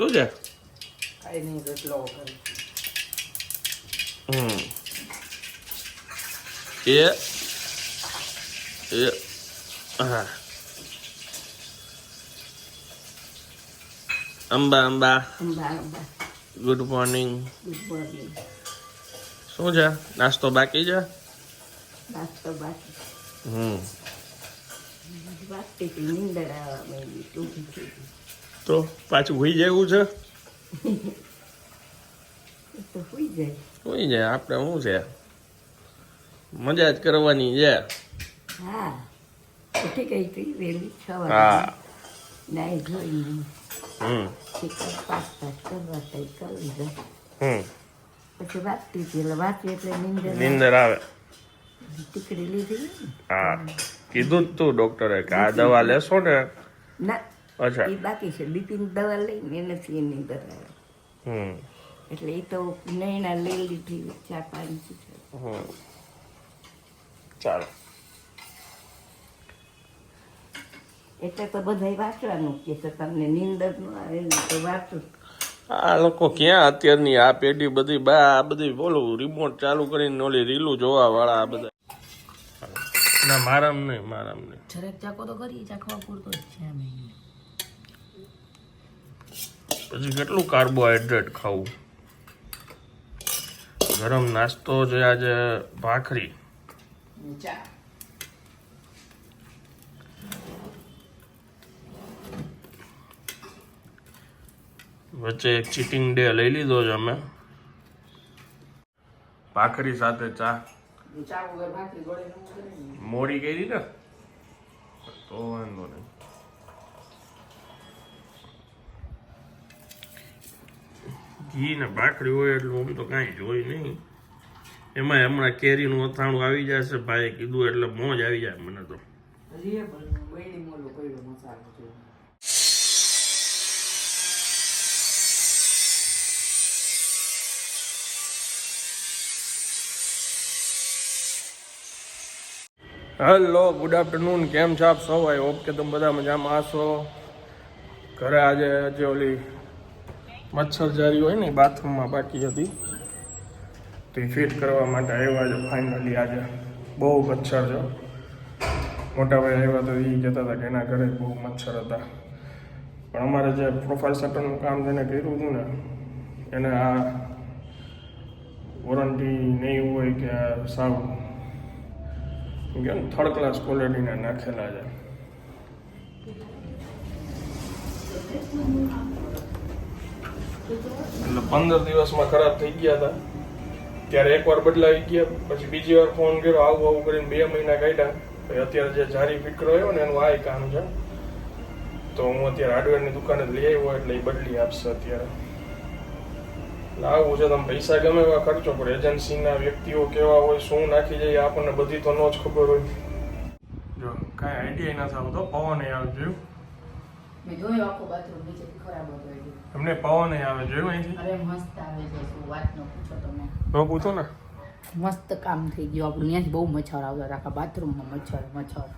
શું છે કાંઈ નહીં રોટલો કરું હમ એ એ હા Amba Amba Amba Amba good morning good morning શું છે નાસ્તો બાકી છે નાસ્તો બાકી હમ બાકી થી નીંદર આવવા માંડી ટૂંકી થઈ ગઈ. તો પાછું હોઈ જવું છે? તો હોઈ જાય. આપણે શું છે? મજા જ કરવાની છે. હા. ઉઠી ગઈ હતી વહેલી છ વાગે. નાઈ ધોઈને હમ. પાસ્તા કરવા તઈ કરી દે હમ. પછી વાંચતી હતી એટલે વાંચી એટલે નીંદર નીંદર આવે. ટીકડી લીધી હા. કીધું તું ડોક્ટરે કે આ દવા લેશો ને. ના. અચ્છા. એ બાકી છે. બીપીની દવા લઈને એનાથી એ નીંદર આવે હમ. એટલે એ તો નૈના લઈ લીધી ચાર પાંચ હમ. ચાલો. એટલે તો બધાય વાંચવાનું કે છે તમને નીંદર ન આવે ને તો વાંચો. આ લોકો ક્યાં અત્યારની આ પેઢી બધી બા આ બધી બોલું રિમોટ ચાલુ કરીને ઓલી રીલું જોવા વાળા આ બધા. ના મારામ નહીં મારામ નહીં. જરાક ચાકો તો કરી ચાખવા પૂરતો છે અમે પછી કેટલું કાર્બોહાઈડ્રેટ ખાવું? ગરમ નાસ્તો છે આજે ભાખરી. વચ્ચે એક ચીટિંગ ડે લઈ લીધો છે અમે. ભાખરી સાથે ચા. મોડી કરી ને? તો વાંધો નહીં. ઘી ને ભાખરી હોય એટલે આમ તો કાંઈ જોઈ નહીં. એમાં હમણાં કેરીનું અથાણું આવી જશે ભાઈ કીધું એટલે મોજ આવી જાય મને તો. હજી હેલો ગુડ આફ્ટરનૂન કેમ છો આપ? સૌ આઈ હોપ કે તમે બધા મજામાં હશો? ઘરે આજે આજે ઓલી મચ્છરજારી હોય ને બાથરૂમમાં બાકી હતી. તો ફિટ કરવા માટે આવ્યા છે ફાઇનલી આજે. બહુ મચ્છર છે. મોટા ભાઈ આવ્યા તો એ કહેતા હતા કે એના ઘરે બહુ મચ્છર હતા. પણ અમારે જે પ્રોફાઇલ સેટરનું કામ જેને કર્યું હતું ને, એને આ વોરંટી નહીં હોય કે સાવ કેમ થર્ડ ક્લાસ ક્વોલિટીના નાખેલા છે. પંદર દિવસમાં ખરાબ થઈ ગયા હતા. ત્યારે એકવાર બદલાવી ગયા, પછી બીજી વાર ફોન કર્યો, આવું આવું કરીને બે મહિના કાઢ્યા. અત્યારે જે જારી ફિટ આવ્યો ને, એનું આ કામ છે. તો હું અત્યારે હાર્ડવેરની દુકાને લઈ આવ્યો, એટલે એ બદલી આપશે અત્યારે. લાવવું છે, તમે પૈસા ગમે એવા ખર્ચો પણ એજન્સીના વ્યક્તિઓ કેવા હોય, શું નાખી જાય આપણને બધી તો ન જ ખબર હોય. જો, કાંઈ આઈડિયા નથી આવતો. પવન આવી જોયું મેં જોયું આખું બાથરૂમ નીચે ખરાબ હતો એટલે એમને પવન આવે જોયું અહીંથી? અરે મસ્ત આવે છે શું વાત ન પૂછો તમે. ન પૂછો ને. મસ્ત કામ થઈ ગયું આપણું. ત્યાંથી બહુ મચ્છર આવતા આખા બાથરૂમમાં મચ્છર મચ્છર.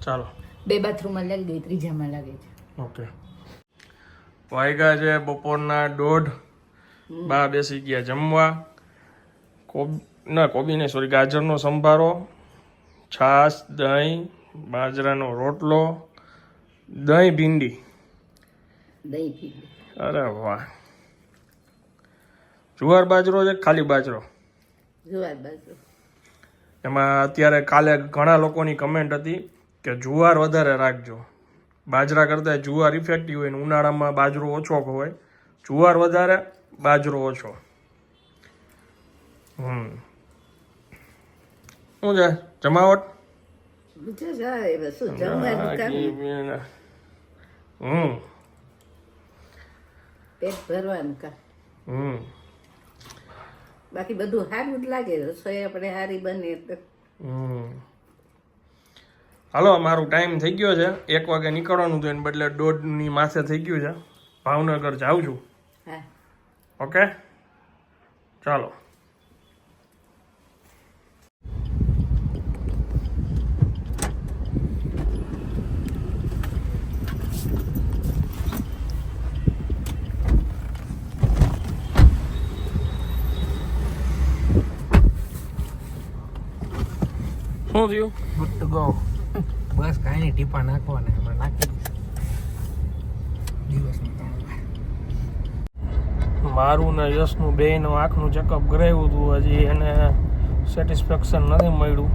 ચાલો. બે બાથરૂમમાં લાગી ગઈ ત્રીજામાં લાગે છે. ઓકે. વાયગા છે બપોરના દોઢ. બા બેસી ગયા જમવા. કોબ ના કોબી નહીં સોરી ગાજરનો સંભારો છાશ દહીં બાજરાનો રોટલો દહીં ભીંડી. દહીં પી અરે વાહ. જુવાર બાજરો છે ખાલી બાજરો? એમાં અત્યારે કાલે ઘણા લોકોની કમેન્ટ હતી કે જુવાર વધારે રાખજો. બાજરા કરતાં જુવાર ઇફેક્ટિવ હોય ને ઉનાળામાં બાજરો ઓછો હોય. જુવાર વધારે બાજરો ઓછો. હમ. શું છે? જમાવટ બીજું જાય શું જમવાનું કામ હમ. પેટ ભરવાનું કા હમ. બાકી બધું સારું જ લાગે રસોઈ આપણે સારી બને તો. હમ. હાલો મારું ટાઈમ થઈ ગયો છે. એક વાગે નીકળવાનું હતું એને બદલે દોઢની માથે થઈ ગયું છે. ભાવનગર જાઉં છું. હા. ઓકે ચાલો. શું થયું? Good to go. બસ કાંઈ નહીં ટીપા નાખવાના આપણે નાખી વાર મારું ને યશનું બેયનું આંખનું ચેકઅપ કરાવ્યું હતું હજી એને સેટિસ્ફેક્શન નથી મળ્યું.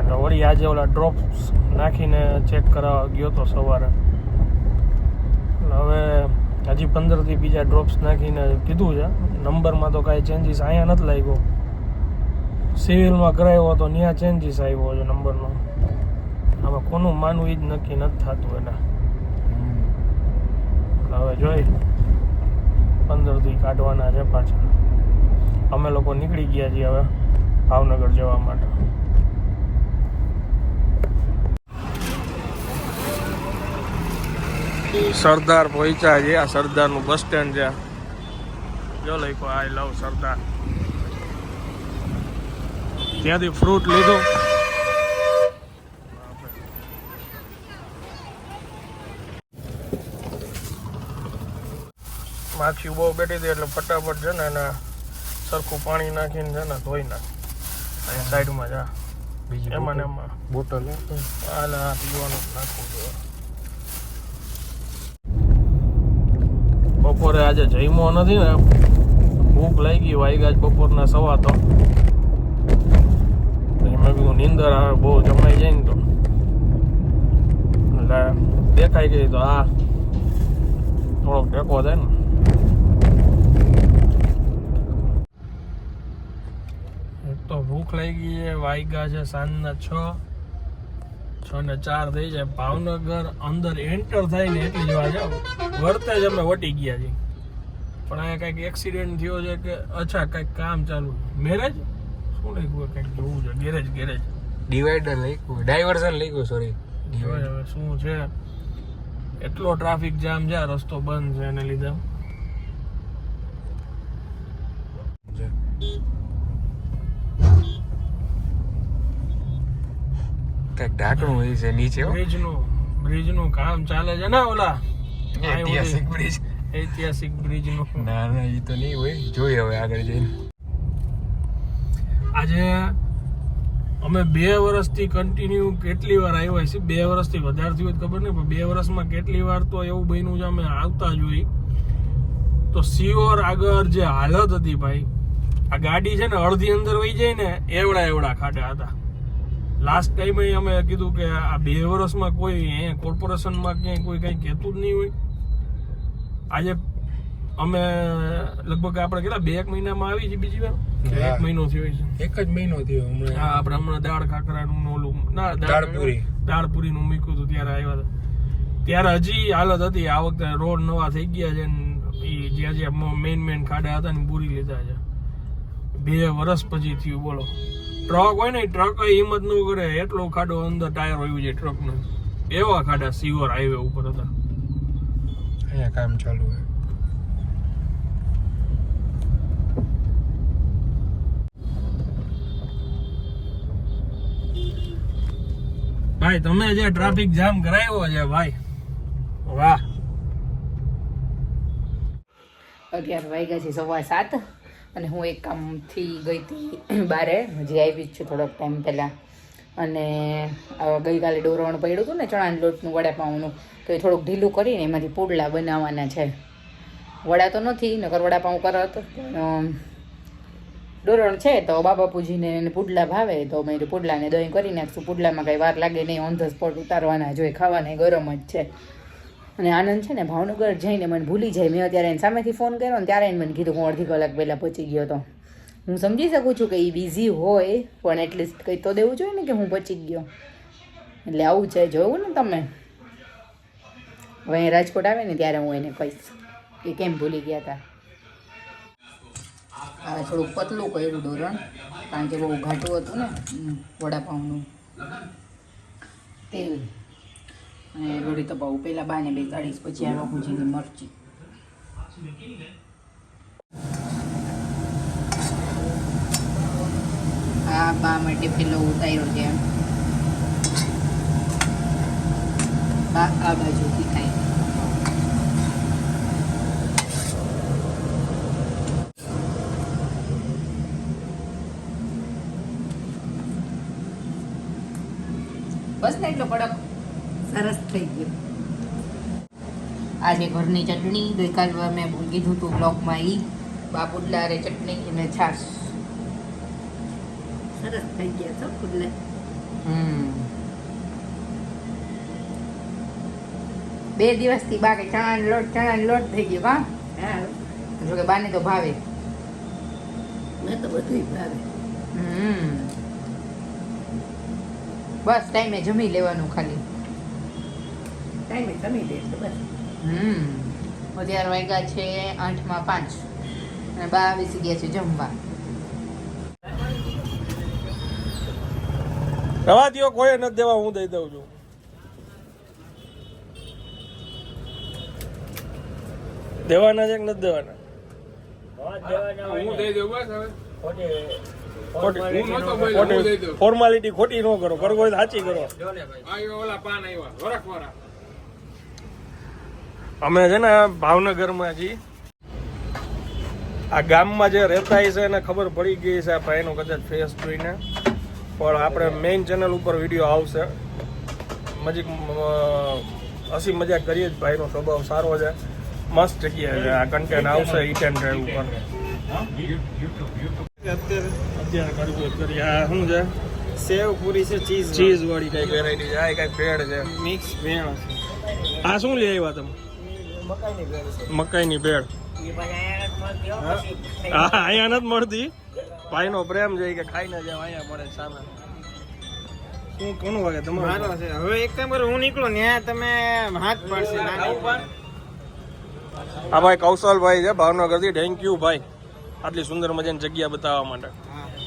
એટલે વળી આજે ઓલા ડ્રોપ્સ નાખીને ચેક કરાવવા ગયો તો સવારે. હવે હજી પંદરથી બીજા ડ્રોપ્સ નાખીને કીધું છે. નંબરમાં તો કાંઈ ચેન્જીસ અહીંયા નથી લાગ્યો. સિવિલમાં કરાવ્યો હતો, ત્યાં ચેન્જીસ આવ્યો છે નંબરનો. આમાં કોનું માનવું એ જ નક્કી નથી થતું એને. હવે જોઈ પંદરથી કાઢવાના છે પાછા. અમે લોકો નીકળી ગયા છીએ હવે ભાવનગર જવા માટે. સરદાર પહોંચ્યા છે, આ સરદારનું બસ સ્ટેન્ડ છે. જો લખો આઈ લવ સરદાર. ત્યાંથી ફ્રૂટ લીધું. માખી બહુ બેઠી હતી એટલે ફટાફટ છે ને એને સરખું પાણી નાખીને છે ને ધોઈ નાખ. અહીંયા સાઈડમાં જા. બીજી એમાં ને એમાં. બોટલ હે? હા પીવાનું નાખવું જોઈએ બપોરે આજે જમ્યો નથી ને. ભૂખ લાગી વાગ્યા જ બપોરના સવા તો. પછી મેં કીધું, નીંદર આવે, બહુ જમાઈ જાય ને તો. એટલે દેખાઈ ગઈ તો આ થોડોક ટેકો થાય ને. તો ભૂખ લાગી છે વાગ્યા છે સાંજના છ. છ ને ચાર થઈ જાય. ભાવનગર અંદર એન્ટર થાય ને એટલી જોવા જાવ વર્તે જ અમે વટી ગયા છીએ પણ અહીંયા કંઈક એક્સિડન્ટ થયો છે કે અચ્છા, કંઈક કામ ચાલુ મેરેજ શું લખ્યું કંઈક જોવું છે? ગેરેજ ગેરેજ ડિવાઈડર લખ્યું ડાયવર્ઝન લખ્યું સોરી હવે શું છે? એટલો ટ્રાફિક જામ છે રસ્તો બંધ છે એને લીધે. કંઈક ઢાંકણું હોય છે નીચે. બ્રિજનું બ્રિજનું કામ ચાલે છે ને ઓલા? ઐતિહાસિક બ્રિજ ઐતિહાસિક બ્રિજનું ના. ના એ તો નહીં હોય. જોઈએ હવે આગળ જઈને. આજે અમે બે વર્ષથી કન્ટિન્યુ કેટલી વાર આવ્યા છીએ? બે વર્ષથી વધારે થયું હોય ખબર નહીં, પણ બે વર્ષમાં કેટલી વાર તો એવું બન્યું છે, અમે આવતા જોઈ તો સિયોર આગળ જે હાલત હતી ભાઈ, આ ગાડી છે ને અડધી અંદર વહી જાય ને, એવડા એવડા ખાડા હતા. લાસ્ટ ટાઈમે અમે કીધું કે આ બે વર્ષમાં કોઈ કોર્પોરેશનમાં ક્યાંય કોઈ કંઈ કહેતું જ નહીં હોય. આજે અમે લગભગ આપણે કેટલા, બે એક મહિનામાં આવી છે બીજી વાર? એક મહિનો થયો છે. એક જ મહિનો થયો હા હમણાં આપણે હમણાં દાળ ખાખરાનું ને ઓલું ના દાળ પૂરી. દાળ પૂરીનું મૂક્યું હતું ત્યારે આવ્યા હતા. ત્યારે હજી હાલત હતી. આ વખતે રોડ નવા થઈ ગયા છે ઈ જ્યાં જ્યાં મેઇન મેઇન ખાડા હતા ને પૂરી લીધા છે. બે વર્ષ પછી થયું બોલો. ટ્રક હોય ને ટ્રક હિંમત ન કરે. એટલો ખાડો અંદર ટાયર હોય છે ટ્રકનો. એવા ખાડા સિવર હાઈવે ઉપર હતા. અહીંયા કામ ચાલુ છે ભાઈ, તમે જે ટ્રાફિક જામ કરાવ્યો છે ભાઈ, વાહ. અગિયાર વાગ્યા છે, સવા સાત, અને હું એક કામથી ગઈ હતી બારે, હજી આવી જ છું થોડોક ટાઈમ પહેલાં. અને ગઈકાલે ડોરવણ પડ્યું હતું ને ચણાના લોટનું વડાપાઉંનું, તો એ થોડુંક ઢીલું કરીને એમાંથી પુડલા બનાવવાના છે. વડા તો નથી નગર વડાપાઉં કરત ડોરણ છે તો બાબાપુજીને એને પુડલા ભાવે, તો મેં પુડલાને દહીં કરી નાખશું. પુડલામાં કંઈ વાર લાગે નહીં ઓન ધ સ્પોટ ઉતારવાના જોઈએ, ખાવાના ગરમ જ છે. અને આનંદ છે ને, ભાવનગર જઈને મને ભૂલી જાય. મેં અત્યારે એને સામેથી ફોન કર્યો ને, ત્યારે એને મને કીધું, હું અડધી કલાક પહેલાં પહોંચી ગયો હતો હું સમજી શકું છું કે એ બિઝી હોય, પણ એટલીસ્ટ કંઈ તો દેવું જોઈએ ને કે હું પહોંચી ગયો. એટલે આવું છે, જોયું ને તમે? હવે રાજકોટ આવે ને, ત્યારે હું એને કહીશ કે કેમ ભૂલી ગયા હતા હવે થોડુંક પતલું કર્યું ધોરણ, કારણ કે બહુ ઘાટું હતું ને વડાપાઉંનું. તેલ. અને રોડી તપાવું પહેલાં બાને બેસાડીશ પછી આ બાપુજીની મરચી. આ બા માટે પેલો ઉતાર્યો છે. બા, આ બાજુથી ખાય. બસ ને એટલો કડક. સરસ થઈ ગયો. આજે ઘરની ચટણી ગઈકાલ મેં કીધું હતું બ્લોકમાં એ બાપુડલા રે ચટણી અને છાશ. સરસ થઈ ગયા છો ફૂલે હમ. બે દિવસથી બાકી ચણાનો લોટ ચણાનો લોટ થઈ ગયો હા? જો કે બાને તો ભાવે. મેં તો બધું ભાવે. હમ. બસ ટાઈમે જમી લેવાનું ખાલી. ટાઈમે જમી લેશો બસ. હમ અત્યારે વાગ્યા છે આઠમાં પાંચ. અને બા બેસી ગયા છે જમવા. રવા દ્યો કોઈ નથી દેવા હું દઈ દઉં છું. દેવાના છે કે નથી દેવાના? હું દઈ દઉં બસ હવે. ફોર્માલિટી ખોટી ન કરો. કરો કોઈ સાચી કરો. અમે છે ને ભાવનગરમાં જી. આ ગામમાં જે રહેતા છે એને ખબર પડી ગઈ છે આ ભાઈનો કદાચ ફેસ જોઈને. પણ આપણે મેઇન ચેનલ ઉપર વીડિયો આવશે. મજીક હસી મજાક કરીએ જ ભાઈનો સ્વભાવ સારો છે. મસ્ત જગ્યા છે. આ કન્ટેન્ટ આવશે ઇટ એન્ડ ડ્રાઈવ ઉપર અત્યારે કરવું કરી. આ શું છે? સેવ પૂરી છે ચીઝ ચીઝ વાળી કઈ વેરાયટી છે. આ કઈ ભેળ છે. મિક્સ ભેળ છે. આ શું લઈ આવ્યા તમે? મકાઈની ભેળ છે. મકાઈની ભેળ. હા અહીંયા નથી મળતી. ભાઈનો પ્રેમ છે કે કે ખાઈને જાય અહીંયા મળે સામે. શું કોનું વાગે તમારું? છે. હવે એક ટાઈમ હું નીકળો ને તમે હાથ પાડશે. આ ભાઈ કૌશલભાઈ છે ભાવનગરથી. થેન્ક યુ ભાઈ. આટલી સુંદર મજાની જગ્યા બતાવવા માટે.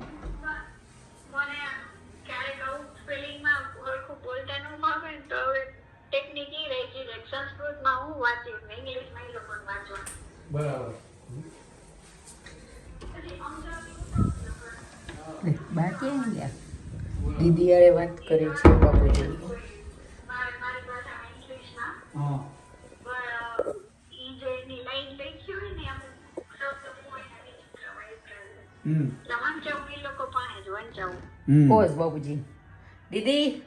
મને ક્યારેક આવું સ્પેલિંગમાં સરખું બોલતા ન ફાવે ને તો હવે ટેકનિક એ રહી છે કે સંસ્કૃતમાં હું વાંચીશ ને ઇંગ્લિશમાં એ લોકોને વાંચવા બા કેમ ગયા? દીદી અરે વાત કરે છે બાપુજી મારે મારી ભાષામાં વંચાવું બાબુજી. દીદી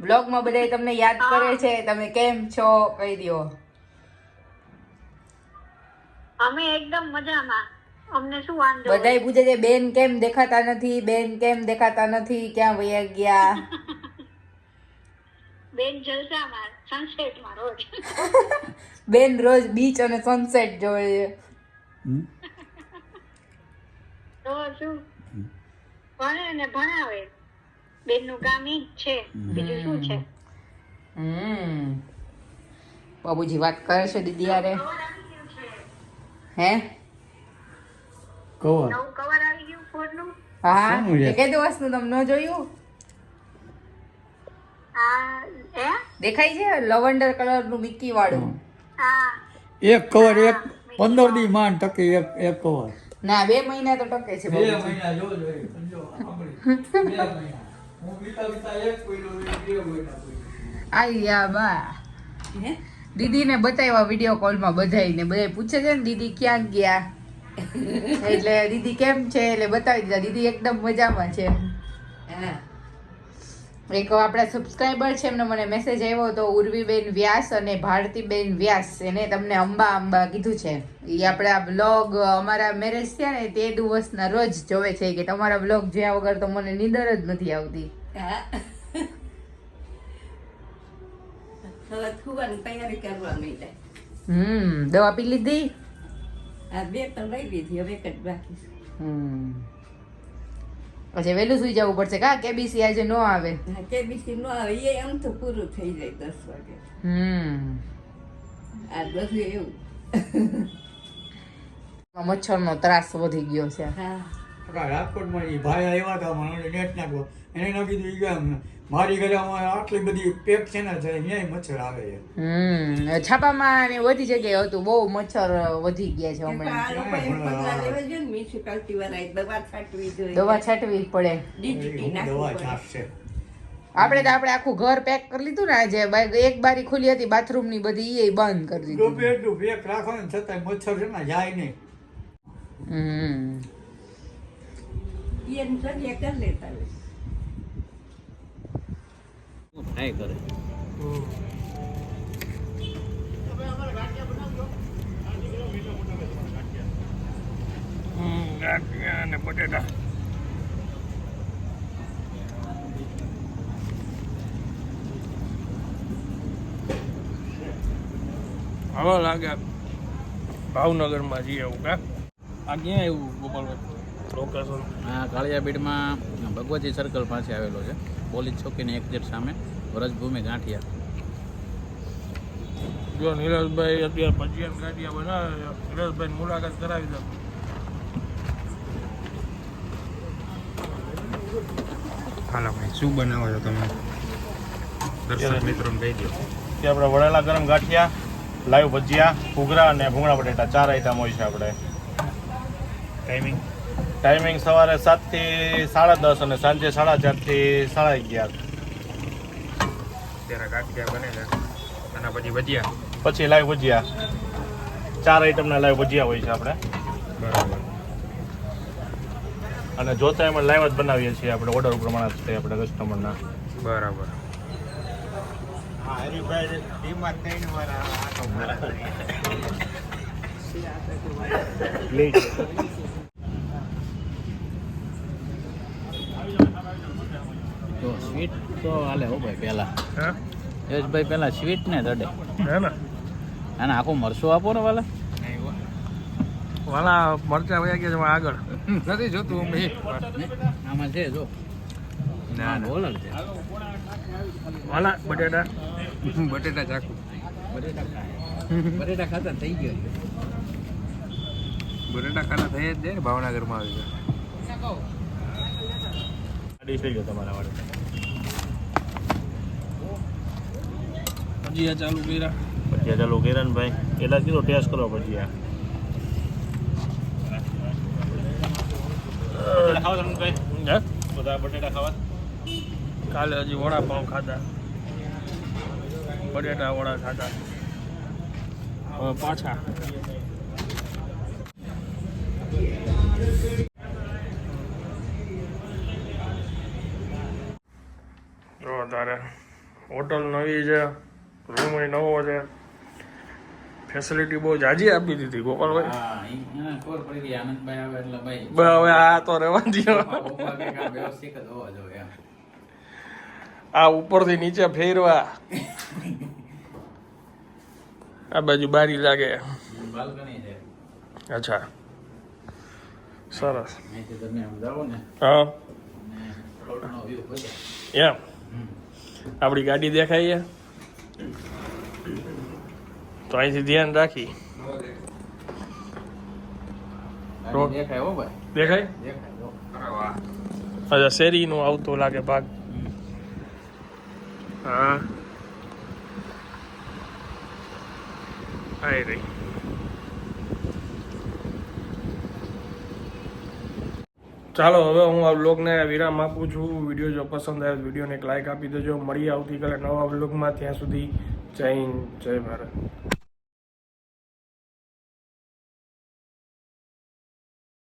બ્લોગમાં બધા તમને યાદ કરે છે તમે કેમ છો? કહી દો અમે એકદમ મજામાં. અમને શું વાંધો? બધાય પૂછે છે બેન કેમ દેખાતા નથી? બેન કેમ દેખાતા નથી? ક્યાં વયા ગયા? બેન જલસામાં સનસેટમાં રોજ. બેન રોજ બીચ અને સનસેટ જોવે છે. તો શું? ભણે ને ભણાવે. બેનનું કામ એ જ છે. બીજું શું છે? હમ. બાબુજી વાત કરે છે દીદી યારે હે? નવું કવર આવી ગયું ફોનનું? હા એ કઈ દિવસનું તમને ન જોયું? આ દેખાય છે લવંડર કલરનું મિક્કી વાળું? એક કવર એક પંદર દી માન ટકે એક એક કવર. ના બે મહિના તો ટકે છે બે. મહિના જો જો સમજો બે મહિના. હું વિતા વિતા એક કોઈલો બે મહિના. આયા બા. દીદીને બતાવ્યા વીડિયો કોલમાં બધાયને. બધા પૂછે છે ને દીદી ક્યાં ગયા? એટલે દીદી કેમ છે? એટલે બતાવી દીધા. દીદી એકદમ મજામાં છે. હા. એક આપણા સબસ્ક્રાઈબર છે એમને મને મેસેજ આવ્યો હતો ઉર્વીબેન વ્યાસ અને ભારતીબેન વ્યાસ. એને તમને અંબા અંબા કીધું છે. એ આપણા બ્લોગ અમારા મેરેજ થયા ને તે દિવસના રોજ જોવે છે કે તમારા બ્લોગ જોયા વગર તો મને નીંદર જ નથી આવતી. હમ દવા પી લીધી? બે તો લઈ લીધી હવે બાકી હમ. પછી વહેલું સુઈ જવું પડશે. કા કેબીસી આજે નો આવે? કેબીસી નો આવે એ આમ તો પૂરું થઈ જાય દસ વાગે. હમ. આ બધું એવું. મચ્છરનો ત્રાસ વધી ગયો છે. હા. આપણા રાજકોટમાં એ ભાઈ આવ્યા હતા મને નેટ નાખો એને નાખી દીધું ગયા અમને મારી ગળામાં આટલી બધી પેપ છે ને અહીંયા મચ્છર આવે છે. હમ છાપામાં વધી જગ્યાએ હતું બહુ મચ્છર વધી ગયા છે હમણાં. દવા છાંટવી જોઈએ. દવા છાંટવી જ પડે. દવા છાંટશે. આપણે તો આપણે આખું ઘર પેક કરી લીધું ને આજે બાય- એક બારી ખુલી હતી બાથરૂમની બધી એ બંધ કરી દીધી. ડૂબે એટલું પેક રાખો ને છતાં મચ્છર છે ને જાય નહીં. હમ. કરી લેતા થાય કરે. હમ, ગાંઠિયા અને બટેટા. હવે લાગે ભાવનગરમાં જઈએ એવું કા? આ ક્યાં એવું ગોપાલભાઈ? લોકેશન આ કાળિયાબીડમાં ભગવતી સર્કલ પાસે આવેલો છે. પોલીસ ચોકીની એક્ઝેટ સામે વ્રજભૂમિ ગાંઠિયા. જો નીરજભાઈ અત્યારે ભજીયા ગાંઠિયા બનાવે નીરજભાઈ મુલાકાત કરાવી દો. હાલો ભાઈ શું બનાવો છો તમે? દર્શક મિત્રોને કહી દો. કે આપણે વળેલા ગરમ ગાંઠિયા લાઈવ ભજીયા ઘૂઘરા અને ભૂંગળા બટેટા. ચાર આઈટમ હોય છે આપણે. ટાઈમિંગ ટાઈમિંગ સવારે સાતથી સાડા દસ અને સાંજે સાડા ચારથી સાડા અગિયાર. ત્યારે ગાંઠિયા બને અને પછી ભજીયા. પછી લાઈવ ભજીયા. ચાર આઈટમના લાઈવ ભજીયા હોય છે આપણે. બરાબર. અને જોતા એમાં લાઈવ જ બનાવીએ છીએ આપણે ઓર્ડર પ્રમાણે જ છે આપણે કસ્ટમરના બરાબર. તો સ્વીટ તો હાલે હો ભાઈ પહેલા. હે? યશભાઈ પહેલા સ્વીટ ને દડે. હે ને? અને આખું મરસું આપો ને વાલા. વાલા મરચા વયા ગયા છે આગળ. નથી જોતું અમે. આમાં છે જો. ના, ના. બોલ છે. વાલા બટેટા. બટેટા ચાકુ બટેટા બટેટા ખાતા થઈ ગયો બટેટા ખાતા થઈ જ જાય ભાવનગરમાં આવી જાય. ડીશ થઈ ગયો તમારા વાળે ભજીયા ચાલુ કર્યા. ભજીયા ચાલુ કિરણભાઈ એટલા કિલો ટેસ્ટ કરો ભજીયા. કાલે હજી વડાપાઉં ખાધા. બટેટા વડા ખાધા. હવે પાછા. જો તારે હોટલ નવી છે. રૂમ નવો છે ફેસિલિટી બહુ જાજી આપી દીધી ગોપાલભાઈ. હવે આ તો રહેવા દો આ ઉપરથી નીચે ફેરવા. આ બાજુ બારી લાગે. અચ્છા. સરસ. હા. એમ. આપણી ગાડી દેખાય તો અહીંથી ધ્યાન રાખી. દેખાય અચ્છા શેરીનું આવતું લાગે ભાગ. હા. આઈ રહી ચાલો, હવે હું આ બ્લોગને વિરામ આપું છું. વીડિયો જો પસંદ આવે વિડીયોને એક લાઇક આપી દેજો. મળીએ આવતીકાલે નવા બ્લોગમાં ત્યાં સુધી જય હિન્દ, જય ભારત.